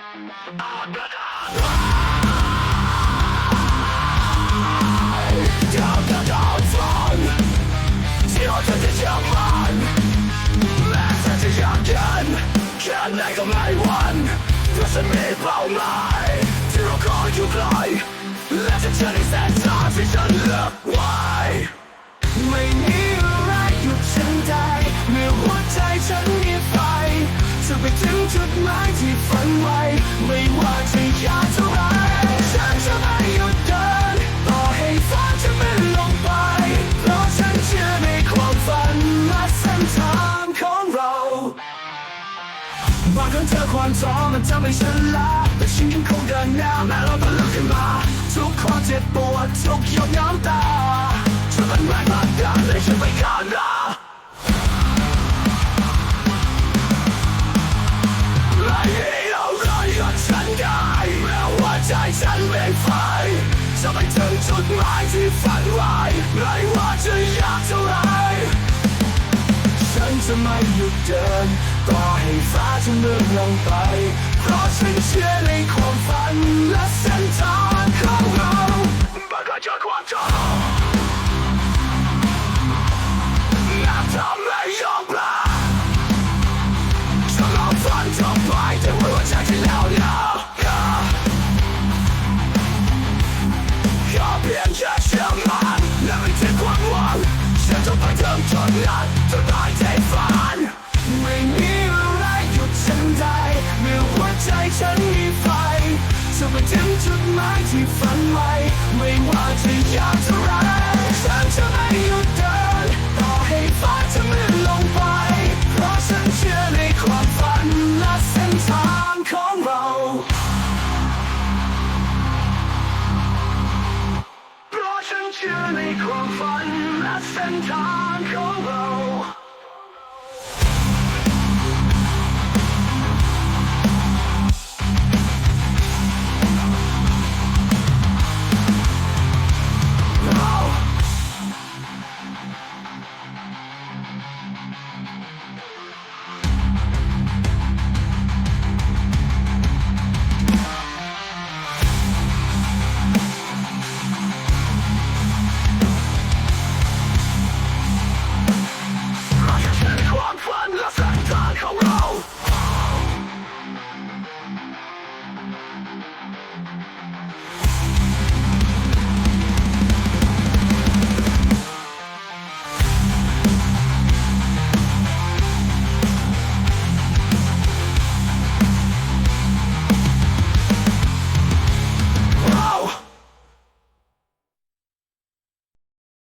ที่เราะฉัคุ้มล่อยและจะเจอในแสงสายที่ฉันเลืกไว้ไม่มีอะไรหยุดฉันได้เมื่อหัวใจฉันมีไฟ จะไปถึงจุดหมายที่ฝันไว้ ไม่ว่าจะยากเท่าไรฉันจะไม่หยุดเดิน ต่อให้ฟ้าจะมืดลงไป เพราะฉันเชื่อในความฝันและเส้นทางของเราบางครั้งเจอความท้อมันทำให้ฉันล้าแต่ฉันยังคงเดินหน้าแม้เราต้องลุกขึ้นมา ทุกความเจ็บปวดทุกหยดน้ำตาช่วยมันแรงมากดันเลยฉันไปข้างหน้า ใจฉันเป็นไฟจะไปถึงจุดหมายที่ฝันไว้ไม่ว่าจะยากเท่าไรฉันจะไม่หยุดเดินต่อให้ฟ้าจะมืดลงไป เพราะฉันเชื่อในความฝันและเส้นทางของเรา ไปถึงจุดนั้นจนตายใจฝันไม่มีอะไรหยุดฉันได้เมื่อหัวใจฉันมีไฟจะไปถึงจุดหมายที่ฝันไว้ไม่ เพร